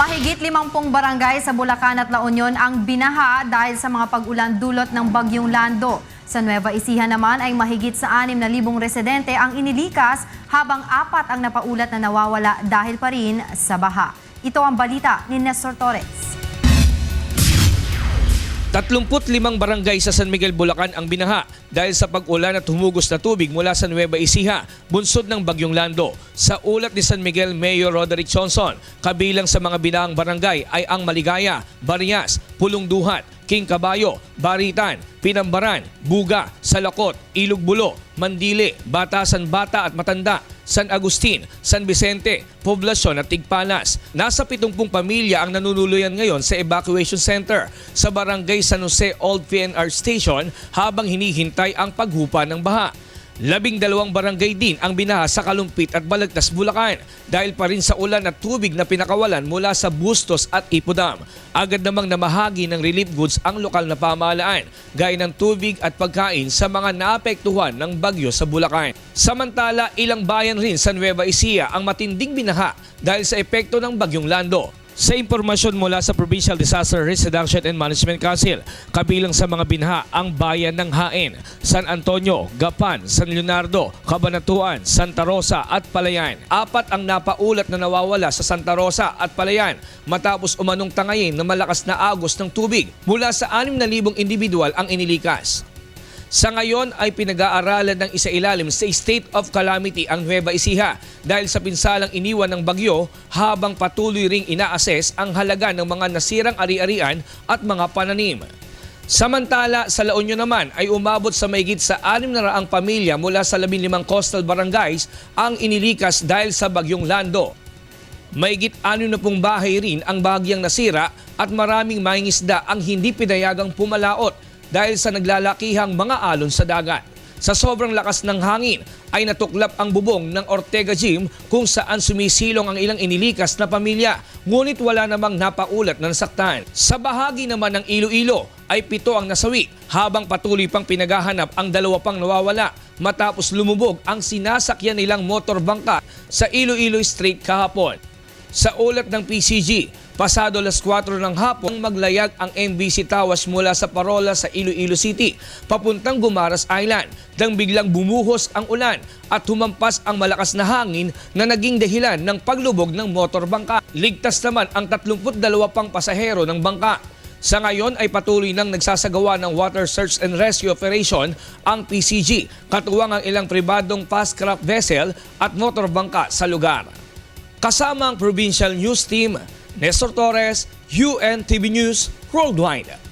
Mahigit 50 barangay sa Bulacan at La Union ang binaha dahil sa mga pag-ulan dulot ng bagyong Lando. Sa Nueva Ecija naman ay mahigit sa 6,000 residente ang inilikas habang apat ang napaulat na nawawala dahil pa rin sa baha. Ito ang balita ni Nestor Torres. 35 barangay sa San Miguel, Bulacan ang binaha dahil sa pag-ulan at humugos na tubig mula sa Nueva Ecija, bunsod ng Bagyong Lando. Sa ulat ni San Miguel Mayor Roderick Johnson, kabilang sa mga binahang barangay ay ang Maligaya, Barias, Pulong Duhat, King Kabayo, Baritan, Pinambaran, Buga, Salakot, Ilog Bulo, Mandili, Batasan Bata at Matanda, San Agustin, San Vicente, Poblasyon at Tigpalas. Nasa 70 pamilya ang nanunuluyan ngayon sa evacuation center sa barangay San Jose Old PNR Station habang hinihintay ang paghupa ng baha. Labing dalawang barangay din ang binaha sa Kalumpit at Balagtas, Bulacan dahil pa rin sa ulan at tubig na pinakawalan mula sa Bustos at Ipodam. Agad namang namahagi ng relief goods ang lokal na pamahalaan gaya ng tubig at pagkain sa mga naapektuhan ng bagyo sa Bulacan. Samantala, ilang bayan rin sa Nueva Ecija ang matinding binaha dahil sa epekto ng bagyong Lando. Sa impormasyon mula sa Provincial Disaster Risk Reduction and Management Council, kabilang sa mga binha ang bayan ng Hain, San Antonio, Gapan, San Leonardo, Cabanatuan, Santa Rosa at Palayan. Apat ang napaulat na nawawala sa Santa Rosa at Palayan matapos umanong tangayin na malakas na agos ng tubig. Mula sa 6,000 individual ang inilikas. Sa ngayon ay pinag-aaralan ng isailalim sa state of calamity ang Nueva Ecija dahil sa pinsalang iniwan ng bagyo habang patuloy ring ina-assess ang halaga ng mga nasirang ari-arian at mga pananim. Samantala, sa La Union naman ay umabot sa mahigit sa 600 pamilya mula sa 15 coastal barangays ang inilikas dahil sa bagyong Lando. Na pong bahay rin ang bahagyang nasira at maraming mangingisda ang hindi pinayagang pumalaot dahil sa naglalakihang mga alon sa dagat. Sa sobrang lakas ng hangin ay natuklap ang bubong ng Ortega Gym kung saan sumisilong ang ilang inilikas na pamilya ngunit wala namang napaulat na nasaktan. Sa bahagi naman ng Iloilo ay pito ang nasawi habang patuloy pang pinaghahanap ang dalawa pang nawawala matapos lumubog ang sinasakyan nilang motor bangka sa Iloilo Street kahapon. Sa ulat ng PCG, pasado las 4 ng hapon maglayag ang MBC Tawas mula sa Parola sa Iloilo City papuntang Gumaras Island nang biglang bumuhos ang ulan at humampas ang malakas na hangin na naging dahilan ng paglubog ng motor bangka. Ligtas naman ang 32 pang pasahero ng bangka. Sa ngayon ay patuloy nang nagsasagawa ng water search and rescue operation ang PCG, katuwang ang ilang pribadong fast craft vessel at motor bangka sa lugar. Kasama ang Provincial News Team, Nestor Torres, UNTV News Worldwide.